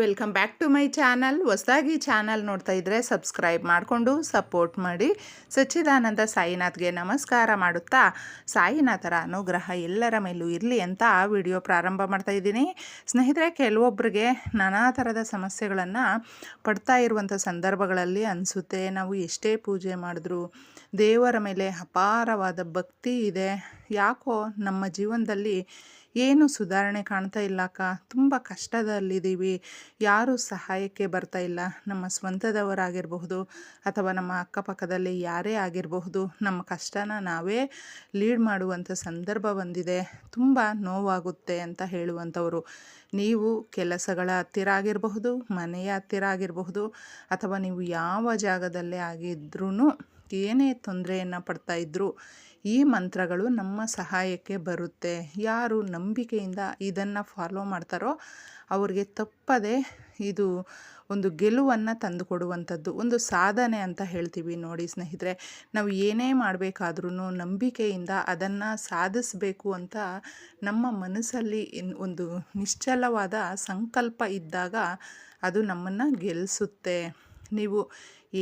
Welcome back to my channel. ಹೊಸದಾಗಿ channel ನೋಡ್ತಾ ಇದ್ದರೆ ಸಬ್ಸ್ಕ್ರೈಬ್ ಮಾಡಿಕೊಂಡು ಸಪೋರ್ಟ್ ಮಾಡಿ. ಸಚ್ಚಿದಾನಂದ ಸಾಯಿನಾಥ್ಗೆ ನಮಸ್ಕಾರ ಮಾಡುತ್ತಾ? ಸಾಯಿನಾಥರ ಅನುಗ್ರಹ ಎಲ್ಲರ ಮೇಲೂ ಇರಲಿ ಅಂತ ಆ ವಿಡಿಯೋ ಪ್ರಾರಂಭ ಮಾಡ್ತಾ ಇದ್ದೀನಿ. ಸ್ನೇಹಿತರೆ ಕೆಲವೊಬ್ಬರಿಗೆ ನಾನಾ ಥರದ ಸಮಸ್ಯೆಗಳನ್ನು ಪಡ್ತಾ ಇರುವಂಥ ಸಂದರ್ಭಗಳಲ್ಲಿ ಅನಿಸುತ್ತೆ. ನಾವು ಎಷ್ಟೇ ಪೂಜೆ ಮಾಡಿದ್ರು ದೇವರ ಮೇಲೆ ಅಪಾರವಾದ ಭಕ್ತಿ ಇದೆ. ಯಾಕೋ ನಮ್ಮ ಜೀವನದಲ್ಲಿ ಏನು ಸುಧಾರಣೆ ಕಾಣ್ತಾ ಇಲ್ಲ ಅಕ್ಕ. ತುಂಬ ಕಷ್ಟದಲ್ಲಿದ್ದೀವಿ. ಯಾರೂ ಸಹಾಯಕ್ಕೆ ಬರ್ತಾ ಇಲ್ಲ. ನಮ್ಮ ಸ್ವಂತದವರಾಗಿರಬಹುದು ಅಥವಾ ನಮ್ಮ ಅಕ್ಕಪಕ್ಕದಲ್ಲಿ ಯಾರೇ ಆಗಿರಬಹುದು, ನಮ್ಮ ಕಷ್ಟನ ನಾವೇ ಲೀಡ್ ಮಾಡುವಂಥ ಸಂದರ್ಭ ಬಂದಿದೆ. ತುಂಬ ನೋವಾಗುತ್ತೆ ಅಂತ ಹೇಳುವಂಥವರು. ನೀವು ಕೆಲಸಗಳ ಹತ್ತಿರ ಆಗಿರಬಹುದು ಮನೆಯ ಹತ್ತಿರ ಆಗಿರಬಹುದು ಅಥವಾ ನೀವು ಯಾವ ಜಾಗದಲ್ಲೇ ಆಗಿದ್ರೂ ಏನೇ ತೊಂದರೆಯನ್ನು ಪಡ್ತಾ ಇದ್ದರೂ ಈ ಮಂತ್ರಗಳು ನಮ್ಮ ಸಹಾಯಕ್ಕೆ ಬರುತ್ತೆ. ಯಾರು ನಂಬಿಕೆಯಿಂದ ಇದನ್ನು ಫಾಲೋ ಮಾಡ್ತಾರೋ ಅವ್ರಿಗೆ ತಪ್ಪದೆ ಇದು ಒಂದು ಗೆಲುವನ್ನು ತಂದುಕೊಡುವಂಥದ್ದು, ಒಂದು ಸಾಧನೆ ಅಂತ ಹೇಳ್ತೀವಿ ನೋಡಿ ಸ್ನೇಹಿತರೆ. ನಾವು ಏನೇ ಮಾಡಬೇಕಾದ್ರೂ ನಂಬಿಕೆಯಿಂದ ಅದನ್ನು ಸಾಧಿಸಬೇಕು ಅಂತ ನಮ್ಮ ಮನಸ್ಸಲ್ಲಿ ಒಂದು ನಿಶ್ಚಲವಾದ ಸಂಕಲ್ಪ ಇದ್ದಾಗ ಅದು ನಮ್ಮನ್ನು ಗೆಲ್ಲಿಸುತ್ತೆ ನೀವು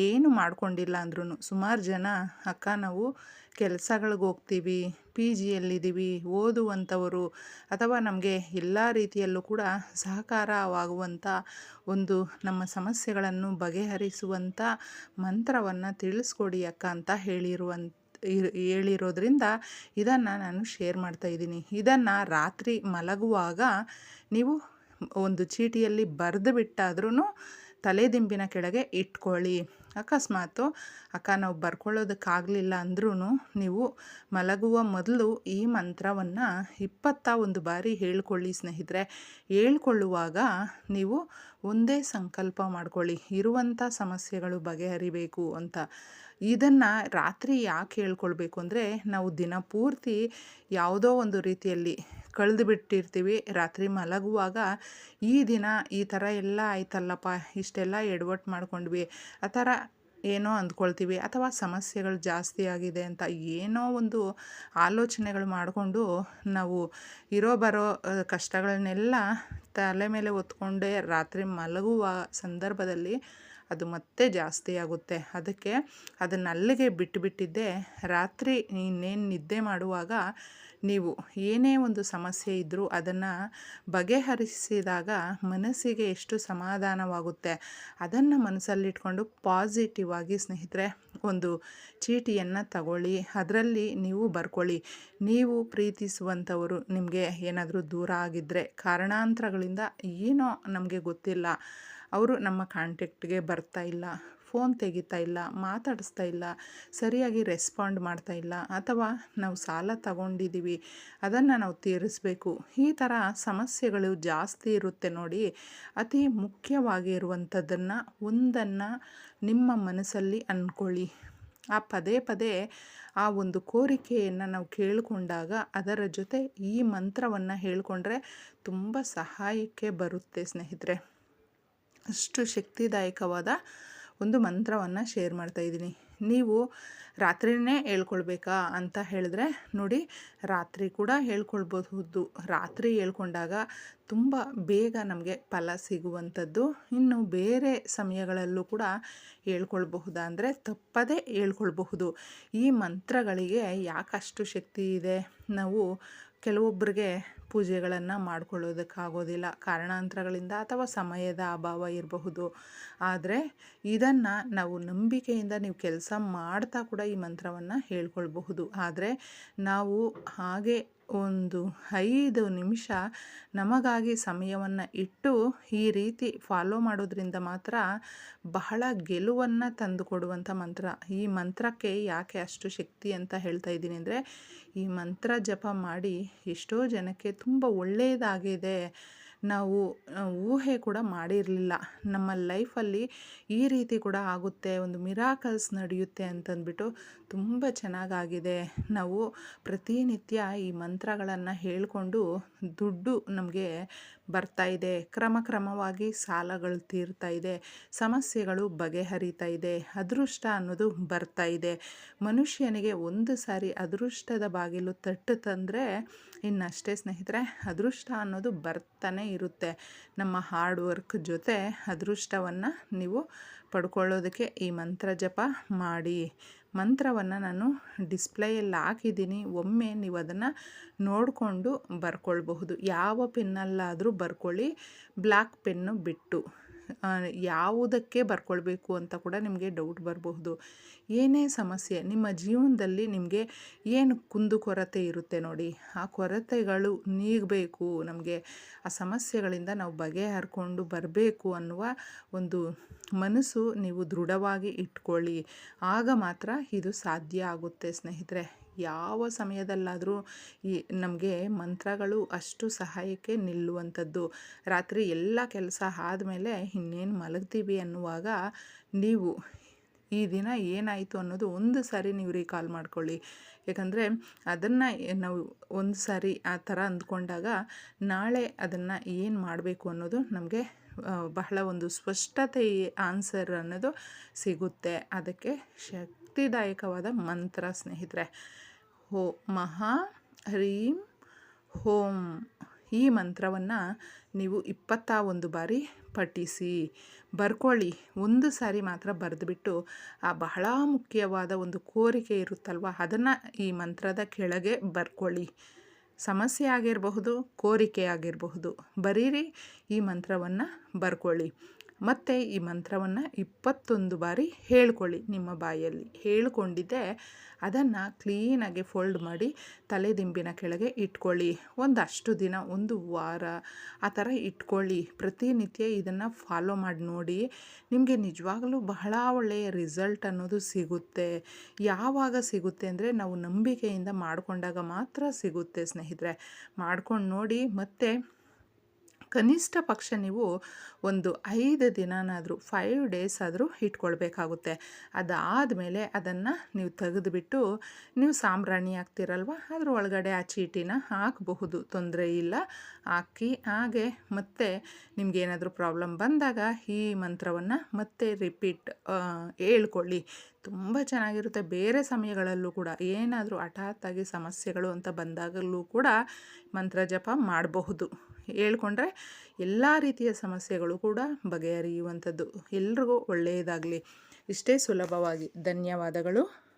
ಏನು ಮಾಡ್ಕೊಂಡಿಲ್ಲ ಅಂದ್ರೂ ಸುಮಾರು ಜನ ಅಕ್ಕ, ನಾವು ಕೆಲಸಗಳಿಗೆ ಹೋಗ್ತೀವಿ, ಪಿ ಜಿಯಲ್ಲಿದ್ದೀವಿ, ಓದುವಂಥವರು ಅಥವಾ ನಮಗೆ ಎಲ್ಲ ರೀತಿಯಲ್ಲೂ ಕೂಡ ಸಹಕಾರವಾಗುವಂಥ ಒಂದು ನಮ್ಮ ಸಮಸ್ಯೆಗಳನ್ನು ಬಗೆಹರಿಸುವಂಥ ಮಂತ್ರವನ್ನು ತಿಳಿಸ್ಕೊಡಿ ಅಕ್ಕ ಅಂತ ಹೇಳಿರುವಂಥ ಹೇಳಿರೋದ್ರಿಂದ ಇದನ್ನು ನಾನು ಶೇರ್ ಮಾಡ್ತಾ ಇದ್ದೀನಿ. ಇದನ್ನು ರಾತ್ರಿ ಮಲಗುವಾಗ ನೀವು ಒಂದು ಚೀಟಿಯಲ್ಲಿ ಬರೆದು ಬಿಟ್ಟಾದ್ರೂ ತಲೆದಿಂಬಿನ ಕೆಳಗೆ ಇಟ್ಕೊಳ್ಳಿ. ಅಕಸ್ಮಾತು ಅಕ್ಕ ನಾವು ಬರ್ಕೊಳ್ಳೋದಕ್ಕಾಗಲಿಲ್ಲ ಅಂದ್ರೂ ನೀವು ಮಲಗುವ ಮೊದಲು ಈ ಮಂತ್ರವನ್ನು ಇಪ್ಪತ್ತ ಒಂದು ಬಾರಿ ಹೇಳ್ಕೊಳ್ಳಿ ಸ್ನೇಹಿತರೆ. ಹೇಳ್ಕೊಳ್ಳುವಾಗ ನೀವು ಒಂದೇ ಸಂಕಲ್ಪ ಮಾಡ್ಕೊಳ್ಳಿ. ಇರುವಂಥ ಸಮಸ್ಯೆಗಳು ಬಗೆಹರಿಬೇಕು ಅಂತ. ಇದನ್ನು ರಾತ್ರಿ ಯಾಕೆ ಹೇಳ್ಕೊಳ್ಬೇಕು ಅಂದರೆ ನಾವು ದಿನ ಪೂರ್ತಿ ಯಾವುದೋ ಒಂದು ರೀತಿಯಲ್ಲಿ ಕಳೆದು ಬಿಟ್ಟಿರ್ತೀವಿ ರಾತ್ರಿ ಮಲಗುವಾಗ ಈ ದಿನ ಈ ಥರ ಎಲ್ಲ ಆಯ್ತಲ್ಲಪ್ಪ, ಇಷ್ಟೆಲ್ಲ ಎಡವಟ್ಟು ಮಾಡ್ಕೊಂಡ್ವಿ. ಆ ಥರ ಏನೋ ಅಂದ್ಕೊಳ್ತೀವಿ. ಅಥವಾ ಸಮಸ್ಯೆಗಳು ಜಾಸ್ತಿ ಆಗಿದೆ ಅಂತ ಏನೋ ಒಂದು ಆಲೋಚನೆಗಳು ಮಾಡಿಕೊಂಡು ನಾವು ಇರೋ ಬರೋ ಕಷ್ಟಗಳನ್ನೆಲ್ಲ ತಲೆ ಮೇಲೆ ಹೊತ್ಕೊಂಡೇ ರಾತ್ರಿ ಮಲಗುವ ಸಂದರ್ಭದಲ್ಲಿ ಅದು ಮತ್ತೆ ಜಾಸ್ತಿ ಆಗುತ್ತೆ. ಅದಕ್ಕೆ ಅದನ್ನು ಅಲ್ಲಿಗೆ ಬಿಟ್ಟುಬಿಟ್ಟಿದ್ದೆ ರಾತ್ರಿ ಇನ್ನೇನು ನಿದ್ದೆ ಮಾಡುವಾಗ ನೀವು ಏನೇ ಒಂದು ಸಮಸ್ಯೆ ಇದ್ದರೂ ಅದನ್ನು ಬಗೆಹರಿಸಿದಾಗ ಮನಸ್ಸಿಗೆ ಎಷ್ಟು ಸಮಾಧಾನವಾಗುತ್ತೆ. ಅದನ್ನು ಮನಸ್ಸಲ್ಲಿಟ್ಕೊಂಡು ಪಾಸಿಟಿವ್ ಆಗಿ ಸ್ನೇಹಿತರೆ, ಒಂದು ಚೀಟಿಯನ್ನು ತಗೊಳ್ಳಿ. ಅದರಲ್ಲಿ ನೀವು ಬರ್ಕೊಳ್ಳಿ. ನೀವು ಪ್ರೀತಿಸುವಂಥವರು ನಿಮಗೆ ಏನಾದರೂ ದೂರ ಆಗಿದ್ದರೆ ಕಾರಣಾಂತರಗಳಿಂದ ಏನೋ ನಮಗೆ ಗೊತ್ತಿಲ್ಲ. ಅವರು ನಮ್ಮ ಕಾಂಟ್ಯಾಕ್ಟ್ಗೆ ಬರ್ತಾ ಇಲ್ಲ, ಫೋನ್ ತೆಗಿತಾ ಇಲ್ಲ, ಮಾತಾಡಿಸ್ತಾ ಇಲ್ಲ, ಸರಿಯಾಗಿ ರೆಸ್ಪಾಂಡ್ ಮಾಡ್ತಾ ಇಲ್ಲ ಅಥವಾ ನಾವು ಸಾಲ ತಗೊಂಡಿದ್ದೀವಿ, ಅದನ್ನು ನಾವು ತೀರಿಸಬೇಕು. ಈ ಥರ ಸಮಸ್ಯೆಗಳು ಜಾಸ್ತಿ ಇರುತ್ತೆ ನೋಡಿ. ಅತಿ ಮುಖ್ಯವಾಗಿ ಇರುವಂಥದ್ದನ್ನು ಒಂದನ್ನು ನಿಮ್ಮ ಮನಸ್ಸಲ್ಲಿ ಅಂದ್ಕೊಳ್ಳಿ ಆ ಪದೇ ಪದೇ ಆ ಒಂದು ಕೋರಿಕೆಯನ್ನು ನಾವು ಕೇಳಿಕೊಂಡಾಗ ಅದರ ಜೊತೆ ಈ ಮಂತ್ರವನ್ನು ಹೇಳಿಕೊಂಡ್ರೆ ತುಂಬ ಸಹಾಯಕ್ಕೆ ಬರುತ್ತೆ ಸ್ನೇಹಿತರೆ. ಅಷ್ಟು ಶಕ್ತಿದಾಯಕವಾದ ಒಂದು ಮಂತ್ರವನ್ನು ಶೇರ್ ಮಾಡ್ತಾ ಇದ್ದೀನಿ. ನೀವು ರಾತ್ರಿನೇ ಹೇಳ್ಕೊಳ್ಬೇಕಾ ಅಂತ ಹೇಳಿದ್ರೆ, ನೋಡಿ, ರಾತ್ರಿ ಕೂಡ ಹೇಳ್ಕೊಳ್ಬಹುದು ರಾತ್ರಿ ಹೇಳ್ಕೊಂಡಾಗ ತುಂಬ ಬೇಗ ನಮಗೆ ಫಲ ಸಿಗುವಂಥದ್ದು. ಇನ್ನು ಬೇರೆ ಸಮಯಗಳಲ್ಲೂ ಕೂಡ ಹೇಳ್ಕೊಳ್ಬಹುದಾ ಅಂದರೆ ತಪ್ಪದೇ ಹೇಳ್ಕೊಳ್ಬಹುದು. ಈ ಮಂತ್ರಗಳಿಗೆ ಯಾಕಷ್ಟು ಶಕ್ತಿ ಇದೆ? ನಾವು ಕೆಲವೊಬ್ಬರಿಗೆ ಪೂಜೆಗಳನ್ನು ಮಾಡ್ಕೊಳ್ಳೋದಕ್ಕಾಗೋದಿಲ್ಲ. ಕಾರಣಾಂತರಗಳಿಂದ ಅಥವಾ ಸಮಯದ ಅಭಾವ ಇರಬಹುದು. ಆದರೆ ಇದನ್ನು ನಾವು ನಂಬಿಕೆಯಿಂದ ನೀವು ಕೆಲಸ ಮಾಡ್ತಾ ಕೂಡ ಈ ಮಂತ್ರವನ್ನು ಹೇಳ್ಕೊಳ್ಬಹುದು. ಆದರೆ ನಾವು ಹಾಗೆ ಒಂದು ಐದು ನಿಮಿಷ ನಮಗಾಗಿ ಸಮಯವನ್ನು ಇಟ್ಟು ಈ ರೀತಿ ಫಾಲೋ ಮಾಡೋದ್ರಿಂದ ಮಾತ್ರ ಬಹಳ ಗೆಲುವನ್ನು ತಂದು ಕೊಡುವಂಥ ಮಂತ್ರ. ಈ ಮಂತ್ರಕ್ಕೆ ಯಾಕೆ ಅಷ್ಟು ಶಕ್ತಿ ಅಂತ ಹೇಳ್ತಾ ಇದ್ದೀನಿ ಅಂದರೆ ಈ ಮಂತ್ರ ಜಪ ಮಾಡಿ ಎಷ್ಟೋ ಜನಕ್ಕೆ ತುಂಬ ಒಳ್ಳೆಯದಾಗಿದೆ ನಾವು ಊಹೆ ಕೂಡ ಮಾಡಿರಲಿಲ್ಲ. ನಮ್ಮ ಲೈಫಲ್ಲಿ ಈ ರೀತಿ ಕೂಡ ಆಗುತ್ತೆ, ಒಂದು ಮಿರಾಕಲ್ಸ್ ನಡೆಯುತ್ತೆ ಅಂತಂದ್ಬಿಟ್ಟು ತುಂಬ ಚೆನ್ನಾಗಾಗಿದೆ. ನಾವು ಪ್ರತಿನಿತ್ಯ ಈ ಮಂತ್ರಗಳನ್ನು ಹೇಳಿಕೊಂಡು ದುಡ್ಡು ನಮಗೆ ಬರ್ತಾ ಇದೆ. ಕ್ರಮ ಕ್ರಮವಾಗಿ ಸಾಲಗಳು ತೀರ್ತಾ ಇದೆ. ಸಮಸ್ಯೆಗಳು ಬಗೆಹರಿತಾ ಇದೆ. ಅದೃಷ್ಟ ಅನ್ನೋದು ಬರ್ತಾ ಇದೆ. ಮನುಷ್ಯನಿಗೆ ಒಂದು ಸಾರಿ ಅದೃಷ್ಟದ ಬಾಗಿಲು ತಟ್ಟುತ್ತಂದರೆ ಇನ್ನಷ್ಟೇ ಸ್ನೇಹಿತರೆ, ಅದೃಷ್ಟ ಅನ್ನೋದು ಬರ್ತಾನೆ ಇರುತ್ತೆ. ನಮ್ಮ ಹಾರ್ಡ್ ವರ್ಕ್ ಜೊತೆ ಅದೃಷ್ಟವನ್ನು ನೀವು ಪಡ್ಕೊಳ್ಳೋದಕ್ಕೆ ಈ ಮಂತ್ರ ಜಪ ಮಾಡಿ. ಮಂತ್ರವನ್ನು ನಾನು ಡಿಸ್ಪ್ಲೇಯಲ್ಲಿ ಹಾಕಿದ್ದೀನಿ. ಒಮ್ಮೆ ನೀವು ಅದನ್ನು ನೋಡಿಕೊಂಡು ಬರ್ಕೊಳ್ಬಹುದು. ಯಾವ ಪೆನ್ನಲ್ಲಾದರೂ ಬರ್ಕೊಳ್ಳಿ. ಬ್ಲ್ಯಾಕ್ ಪೆನ್ನು ಬಿಟ್ಟು. ಯಾವುದಕ್ಕೆ ಬರ್ಕೊಳ್ಬೇಕು ಅಂತ ಕೂಡ ನಿಮಗೆ ಡೌಟ್ ಬರಬಹುದು. ಏನೇ ಸಮಸ್ಯೆ, ನಿಮ್ಮ ಜೀವನದಲ್ಲಿ ನಿಮಗೆ ಏನು ಕುಂದುಕೊರತೆ ಇರುತ್ತೆ ನೋಡಿ. ಆ ಕೊರತೆಗಳು ನೀಗಬೇಕು, ನಮಗೆ ಆ ಸಮಸ್ಯೆಗಳಿಂದ ನಾವು ಬಗೆಹರ್ಕೊಂಡು ಬರಬೇಕು ಅನ್ನುವ ಒಂದು ಮನಸ್ಸು ನೀವು ದೃಢವಾಗಿ ಇಟ್ಕೊಳ್ಳಿ. ಆಗ ಮಾತ್ರ ಇದು ಸಾಧ್ಯ ಆಗುತ್ತೆ ಸ್ನೇಹಿತರೆ. ಯಾವ ಸಮಯದಲ್ಲಾದರೂ ಈ ನಮಗೆ ಮಂತ್ರಗಳು ಅಷ್ಟು ಸಹಾಯಕ್ಕೆ ನಿಲ್ಲುವಂಥದ್ದು. ರಾತ್ರಿ ಎಲ್ಲ ಕೆಲಸ ಆದಮೇಲೆ ಇನ್ನೇನು ಮಲಗ್ತೀವಿ ಅನ್ನುವಾಗ ನೀವು ಈ ದಿನ ಏನಾಯಿತು ಅನ್ನೋದು ಒಂದು ಸಾರಿ ನೀವು ರೀಕಾಲ್ ಮಾಡ್ಕೊಳ್ಳಿ. ಯಾಕಂದರೆ ಅದನ್ನು ನಾವು ಒಂದು ಸಾರಿ ಆ ಥರ ಅಂದ್ಕೊಂಡಾಗ ನಾಳೆ ಅದನ್ನು ಏನು ಮಾಡಬೇಕು ಅನ್ನೋದು ನಮಗೆ ಬಹಳ ಒಂದು ಸ್ಪಷ್ಟತೆ ಆನ್ಸರ್ ಅನ್ನೋದು ಸಿಗುತ್ತೆ. ಅದಕ್ಕೆ ಶಕ್ತಿದಾಯಕವಾದ ಮಂತ್ರ, ಸ್ನೇಹಿತರೆ. ಹೋ ಮಹಾ ಹ್ರೀಂ ಹೋಂ. ಈ ಮಂತ್ರವನ್ನು ನೀವು ಇಪ್ಪತ್ತ ಒಂದು ಬಾರಿ ಪಠಿಸಿ, ಬರ್ಕೊಳ್ಳಿ. ಒಂದು ಸಾರಿ ಮಾತ್ರ ಬರೆದುಬಿಟ್ಟು ಆ ಬಹಳ ಮುಖ್ಯವಾದ ಒಂದು ಕೋರಿಕೆ ಇರುತ್ತಲ್ವ? ಅದನ್ನು ಈ ಮಂತ್ರದ ಕೆಳಗೆ ಬರ್ಕೊಳ್ಳಿ. ಸಮಸ್ಯೆ ಆಗಿರಬಹುದು, ಕೋರಿಕೆ ಆಗಿರಬಹುದು. ಬರೀರಿ ಈ ಮಂತ್ರವನ್ನು ಬರ್ಕೊಳ್ಳಿ. ಮತ್ತು ಈ ಮಂತ್ರವನ್ನು ಇಪ್ಪತ್ತೊಂದು ಬಾರಿ ಹೇಳ್ಕೊಳ್ಳಿ ನಿಮ್ಮ ಬಾಯಲ್ಲಿ. ಹೇಳ್ಕೊಂಡಿದ್ದೆ, ಅದನ್ನು ಕ್ಲೀನಾಗಿ ಫೋಲ್ಡ್ ಮಾಡಿ ತಲೆದಿಂಬಿನ ಕೆಳಗೆ ಇಟ್ಕೊಳ್ಳಿ. ಒಂದಷ್ಟು ದಿನ, ಒಂದು ವಾರ ಆ ಥರ ಇಟ್ಕೊಳ್ಳಿ. ಪ್ರತಿನಿತ್ಯ ಇದನ್ನು ಫಾಲೋ ಮಾಡಿ ನೋಡಿ, ನಿಮಗೆ ನಿಜವಾಗಲೂ ಬಹಳ ಒಳ್ಳೆಯ ರಿಸಲ್ಟ್ ಅನ್ನೋದು ಸಿಗುತ್ತೆ. ಯಾವಾಗ ಸಿಗುತ್ತೆ ಅಂದರೆ ನಾವು ನಂಬಿಕೆಯಿಂದ ಮಾಡಿಕೊಂಡಾಗ ಮಾತ್ರ ಸಿಗುತ್ತೆ ಸ್ನೇಹಿತರೆ. ಮಾಡ್ಕೊಂಡು ನೋಡಿ ಮತ್ತು ಕನಿಷ್ಠ ಪಕ್ಷ ನೀವು ಒಂದು ಐದು ದಿನನಾದರೂ ಫೈವ್ ಡೇಸ್ ಆದರೂ ಇಟ್ಕೊಳ್ಬೇಕಾಗುತ್ತೆ. ಅದಾದಮೇಲೆ ಅದನ್ನು ನೀವು ತೆಗೆದುಬಿಟ್ಟು ನೀವು ಸಾಂಬ್ರಾಣಿ ಹಾಕ್ತಿರಲ್ವ? ಅದ್ರ ಒಳಗಡೆ ಆ ಚೀಟಿನ ಹಾಕಬಹುದು, ತೊಂದರೆ ಇಲ್ಲ. ಹಾಕಿ, ಹಾಗೆ ಮತ್ತೆ ನಿಮಗೇನಾದರೂ ಪ್ರಾಬ್ಲಮ್ ಬಂದಾಗ ಈ ಮಂತ್ರವನ್ನು ಮತ್ತೆ ರಿಪೀಟ್ ಹೇಳ್ಕೊಳ್ಳಿ. ತುಂಬ ಚೆನ್ನಾಗಿರುತ್ತೆ. ಬೇರೆ ಸಮಯಗಳಲ್ಲೂ ಕೂಡ ಏನಾದರೂ ಹಠಾತ್ತಾಗಿ ಸಮಸ್ಯೆಗಳು ಅಂತ ಬಂದಾಗಲೂ ಕೂಡ ಮಂತ್ರ ಜಪ ಮಾಡಬಹುದು. ಹೇಳ್ಕೊಂಡ್ರೆ ಎಲ್ಲ ರೀತಿಯ ಸಮಸ್ಯೆಗಳು ಕೂಡ ಬಗೆಹರಿಯುವಂಥದ್ದು. ಎಲ್ರಿಗೂ ಒಳ್ಳೆಯದಾಗಲಿ. ಇಷ್ಟೇ ಸುಲಭವಾಗಿ. ಧನ್ಯವಾದಗಳು.